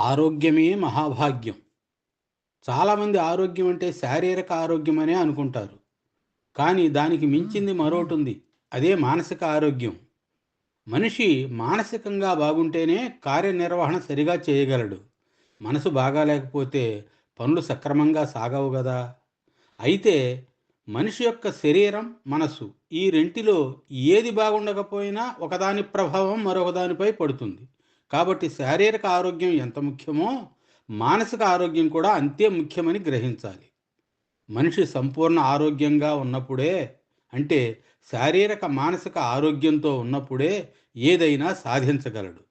ఆరోగ్యమే మహాభాగ్యం. చాలామంది ఆరోగ్యం అంటే శారీరక ఆరోగ్యం అనే అనుకుంటారు. కానీ దానికి మించింది మరోటి ఉంది అదే మానసిక ఆరోగ్యం. మనిషి మానసికంగా బాగుంటేనే కార్యనిర్వహణ సరిగా చేయగలడు. మనసు బాగాలేకపోతే పనులు సక్రమంగా సాగవు కదా అయితే మనిషి యొక్క శరీరం మనసు ఈ రెంటిలో ఏది బాగుండకపోయినా ఒకదాని ప్రభావం మరొకదానిపై పడుతుంది. కాబట్టి శారీరక ఆరోగ్యం ఎంత ముఖ్యమో మానసిక ఆరోగ్యం కూడా అంతే ముఖ్యమని గ్రహించాలి. మనిషి సంపూర్ణ ఆరోగ్యంగా ఉన్నప్పుడే అంటే శారీరక మానసిక ఆరోగ్యంతో ఉన్నప్పుడే ఏదైనా సాధించగలడు.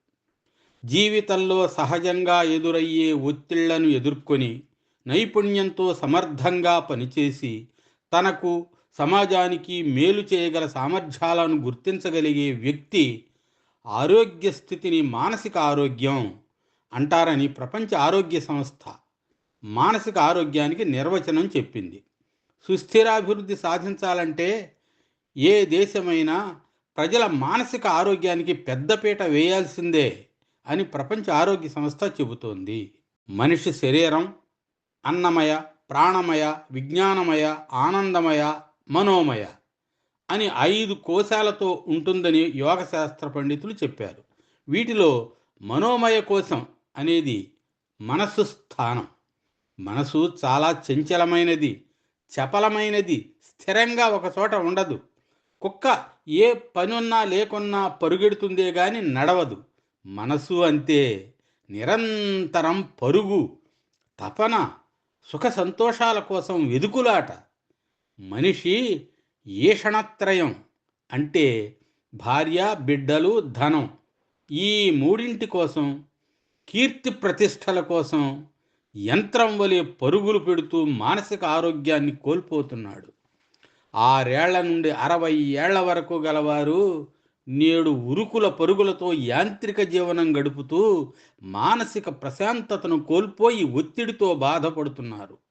జీవితంలో సహజంగా ఎదురయ్యే ఒత్తిళ్ళను ఎదుర్కొని నైపుణ్యంతో సమర్థంగా పనిచేసి తనకు సమాజానికి మేలు చేయగల సామర్థ్యాలను గుర్తించగలిగే వ్యక్తి ఆరోగ్య స్థితిని మానసిక ఆరోగ్యం అంటారని ప్రపంచ ఆరోగ్య సంస్థ మానసిక ఆరోగ్యానికి నిర్వచనం చెప్పింది. సుస్థిరాభివృద్ధి సాధించాలంటే ఏ దేశమైనా ప్రజల మానసిక ఆరోగ్యానికి పెద్దపీట వేయాల్సిందే అని ప్రపంచ ఆరోగ్య సంస్థ చెబుతోంది. మనిషి శరీరం అన్నమయ ప్రాణమయ విజ్ఞానమయ ఆనందమయ మనోమయ అని ఐదు కోశాలతో ఉంటుందని యోగ శాస్త్ర పండితులు చెప్పారు. వీటిలో మనోమయ కోశం అనేది మనస్సు స్థానం. మనసు చాలా చంచలమైనది చపలమైనది స్థిరంగా ఒక చోట ఉండదు. కుక్క ఏ పనున్నా లేకున్నా పరుగెడుతుందే గాని నడవదు. మనసు అంతే నిరంతరం పరుగు తపన సుఖ సంతోషాల కోసం వెదుకులాట. మనిషి ఈషణత్రయం అంటే భార్య బిడ్డలు ధనం. ఈ మూడింటి కోసం కీర్తి ప్రతిష్టల కోసం యంత్రం వలె పరుగులు పెడుతూ మానసిక ఆరోగ్యాన్ని కోల్పోతున్నాడు. ఆరేళ్ళ నుండి అరవై ఏళ్ళ వరకు గలవారు నేడు ఉరుకుల పరుగులతో యాంత్రిక జీవనం గడుపుతూ మానసిక ప్రశాంతతను కోల్పోయి ఒత్తిడితో బాధపడుతున్నారు.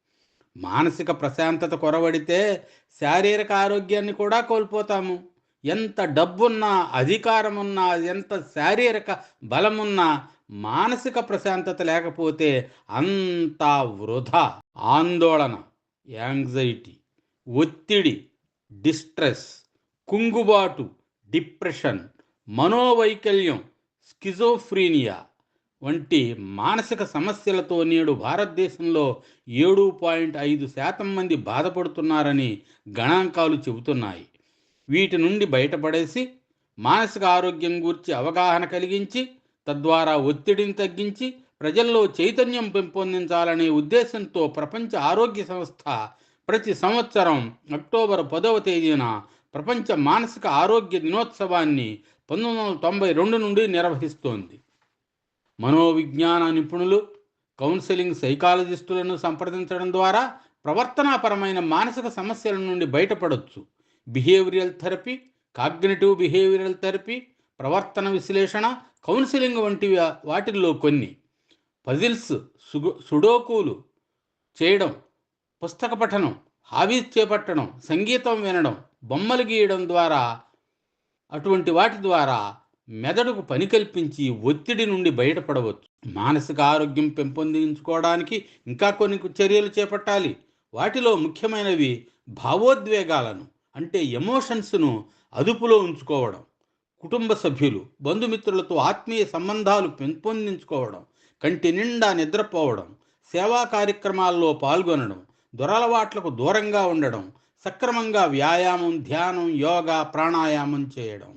మానసిక ప్రశాంతత కొరవడితే శారీరక ఆరోగ్యాన్ని కూడా కోల్పోతాము. ఎంత డబ్బున్నా అధికారమున్నా ఎంత శారీరక బలమున్నా మానసిక ప్రశాంతత లేకపోతే అంతా వృధా ఆందోళన యాంగ్జైటీ ఒత్తిడి డిస్ట్రెస్ కుంగుబాటు డిప్రెషన్ మనోవైకల్యం స్కిజోఫ్రీనియా వంటి మానసిక సమస్యలతో నేడు భారతదేశంలో ఏడు పాయింట్ ఐదు శాతం మంది బాధపడుతున్నారని గణాంకాలు చెబుతున్నాయి. వీటి నుండి బయటపడేసి మానసిక ఆరోగ్యం గురించి అవగాహన కలిగించి తద్వారా ఒత్తిడిని తగ్గించి ప్రజల్లో చైతన్యం పెంపొందించాలనే ఉద్దేశంతో ప్రపంచ ఆరోగ్య సంస్థ ప్రతి సంవత్సరం అక్టోబర్ పదవ తేదీన ప్రపంచ మానసిక ఆరోగ్య దినోత్సవాన్ని పంతొమ్మిది వందల తొంభై రెండు నుండి నిర్వహిస్తోంది. మనోవిజ్ఞాన నిపుణులు కౌన్సిలింగ్ సైకాలజిస్టులను సంప్రదించడం ద్వారా ప్రవర్తనాపరమైన మానసిక సమస్యల నుండి బయటపడవచ్చు behavioural therapy cognitive behavioural therapy ప్రవర్తన విశ్లేషణ కౌన్సిలింగ్ వంటి వాటిల్లో కొన్ని. పజిల్స్ సుడోకులు చేయడం పుస్తక పఠనం హాబీస్ చేపట్టడం సంగీతం వినడం బొమ్మలు గీయడం ద్వారా అటువంటి వాటి ద్వారా మెదడుకు పని కల్పించి ఒత్తిడి నుండి బయటపడవచ్చు. మానసిక ఆరోగ్యం పెంపొందించుకోవడానికి ఇంకా కొన్ని చర్యలు చేపట్టాలి. వాటిలో ముఖ్యమైనవి భావోద్వేగాలను అంటే ఎమోషన్స్ను అదుపులో ఉంచుకోవడం కుటుంబ సభ్యులు బంధుమిత్రులతో ఆత్మీయ సంబంధాలు పెంపొందించుకోవడం కంటి నిండా నిద్రపోవడం సేవా కార్యక్రమాల్లో పాల్గొనడం దురలవాట్లకు దూరంగా ఉండడం సక్రమంగా వ్యాయామం ధ్యానం యోగా ప్రాణాయామం చేయడం.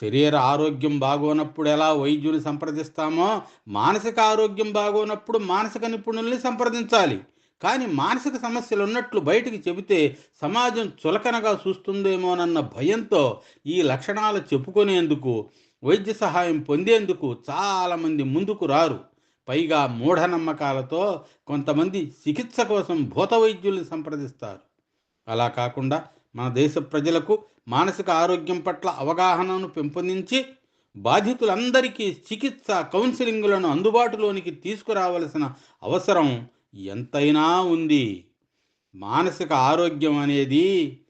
శరీర ఆరోగ్యం బాగోనప్పుడు ఎలా వైద్యుని సంప్రదిస్తామో మానసిక ఆరోగ్యం బాగోనప్పుడు మానసిక నిపుణుల్ని సంప్రదించాలి. కానీ మానసిక సమస్యలు ఉన్నట్లు బయటికి చెబితే సమాజం చులకనగా చూస్తుందేమోనన్న భయంతో ఈ లక్షణాలు చెప్పుకునేందుకు వైద్య సహాయం పొందేందుకు చాలామంది ముందుకు రారు. పైగా మూఢనమ్మకాలతో కొంతమంది చికిత్స కోసం భూత వైద్యుల్ని సంప్రదిస్తారు. అలా కాకుండా మన దేశ ప్రజలకు మానసిక ఆరోగ్యం పట్ల అవగాహనను పెంపొందించి బాధితులందరికీ చికిత్స కౌన్సిలింగులను అందుబాటులోనికి తీసుకురావలసిన అవసరం ఎంతైనా ఉంది. మానసిక ఆరోగ్యం అనేది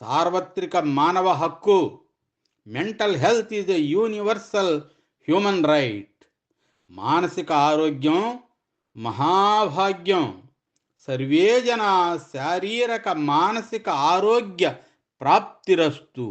సార్వత్రిక మానవ హక్కు. Mental health is a universal human right. మానసిక ఆరోగ్యం మహాభాగ్యం. సర్వే జనా శారీరక మానసిక ఆరోగ్య ప్రాప్తిరస్తు.